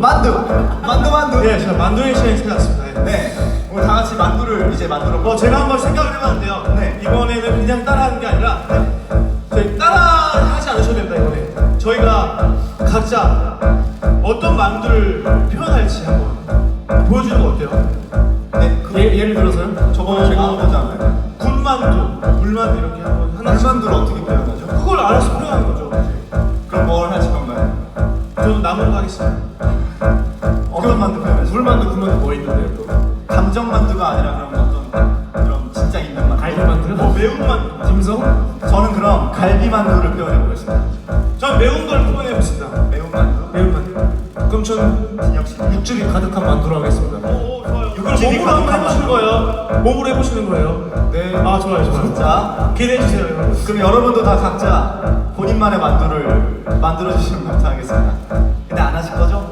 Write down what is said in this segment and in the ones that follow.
만두! 만두 만두! 네, 제가 만두의 시간이 찾아왔습니다. 네. 네. 오늘 다 같이 만두를 이제 만들어 어, 제가 한번 생각을 해봤는데요. 네. 이번에는 그냥 따라하는 게 아니라 네. 저희 따라하지 않으셔도 됩니다, 이번에. 저희가 각자 어떤 만두를 표현할지 한번 보여주는 거 어때요? 네. 그, 예, 예를 들어서요? 저번에 제가 뭐 만두, 군만두 뭐 있는데요? 또? 감정 만두가 아니라 그럼 어떤 그럼 진짜 있는 만두? 갈비 만두? 뭐 매운 만두? dim성? 저는 그럼 갈비 만두를 표현해 보겠습니다. 전 매운 걸 표현해 보겠습니다. 매운 만두. 매운 만두. 그럼 저는 진혁 씨. 육즙이 가득한 만두로 하겠습니다. 오, 좋아요. 이걸 육즙이 몸으로 한번 가득한 해보시는 거예요. 몸으로 해보시는 거예요. 네. 아, 좋아요, 좋아요. 자, 기대해 주세요, 여러분. 그럼 여러분도 다 각자 본인만의 만두를 만들어 주시면 감사하겠습니다. 근데 안 하실 거죠?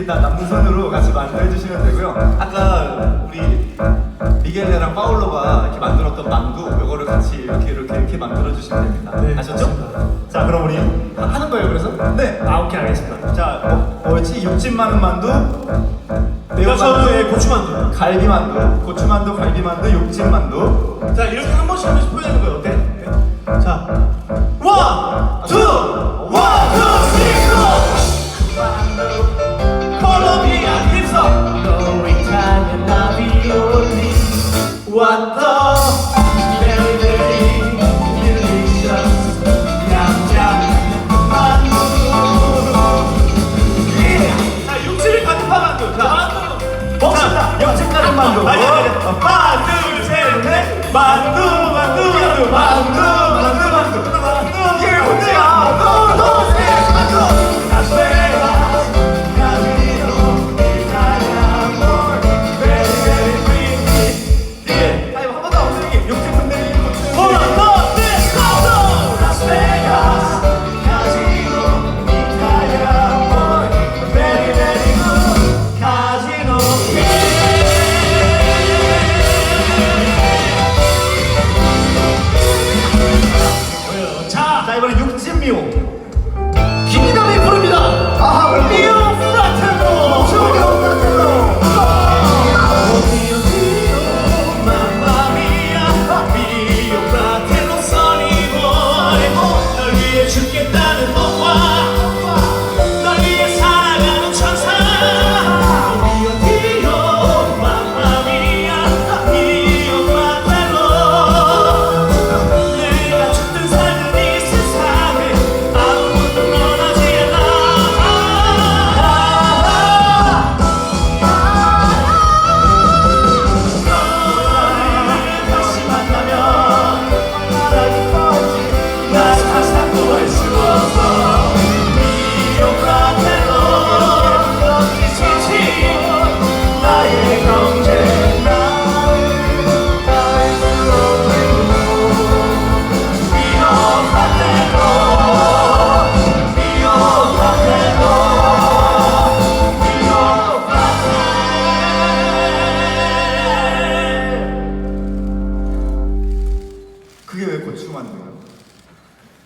이렇게 다 남는 손으로 같이 만들어 주시면 되고요. 아까 우리 미겔레랑 파울로가 이렇게 만들었던 만두 이거를 같이 이렇게 이렇게 이렇게 만들어 주시면 됩니다. 네, 아셨죠? 자, 그럼 우리 하는 거예요, 그래서? 네. 아, 오케이, 알겠습니다. 자, 뭐, 뭐였지? 육즙 많은 만두, 내가 저는 예, 고추만두. 갈비 만두, 고추 만두, 갈비 만두, 육즙 만두. 자, 이렇게 한 번씩 한 번씩 표현하는 거예요. 어때? 네. 자, 원,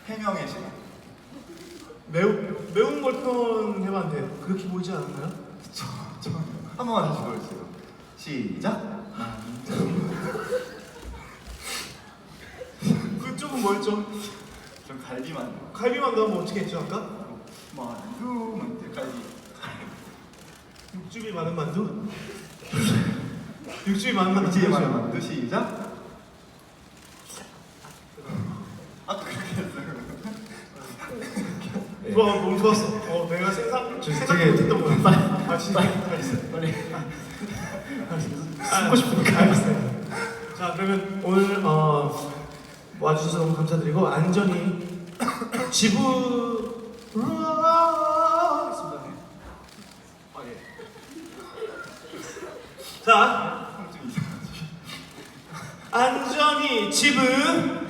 해명의 시간. 매우 매운 걸 표현해봤는데 그렇게 보이지 않았나요? 저, 저, 한 번만 다시 보여주세요. 시작. 그쪽은 뭐였죠? 전 갈비 만두. 갈비만두 한번 어떻게 했죠 아까? 만두, 만두, 갈비. 육즙이 많은 만두? 육즙이 많은 만두 육즙이 많은? 만두 시작. 아까 그렇게 했어요. 좋아 너무 좋았어. 어 내가 생각 저- 생각 저기- 못했던 거야. 빨리- 아 진짜 알겠어. 빨리. 숨고 싶으니까. 알겠어요 자 그러면 오늘 어, 와주셔서 너무 감사드리고 안전히 지부 하겠습니다. 아, 예. 자 안전히 집은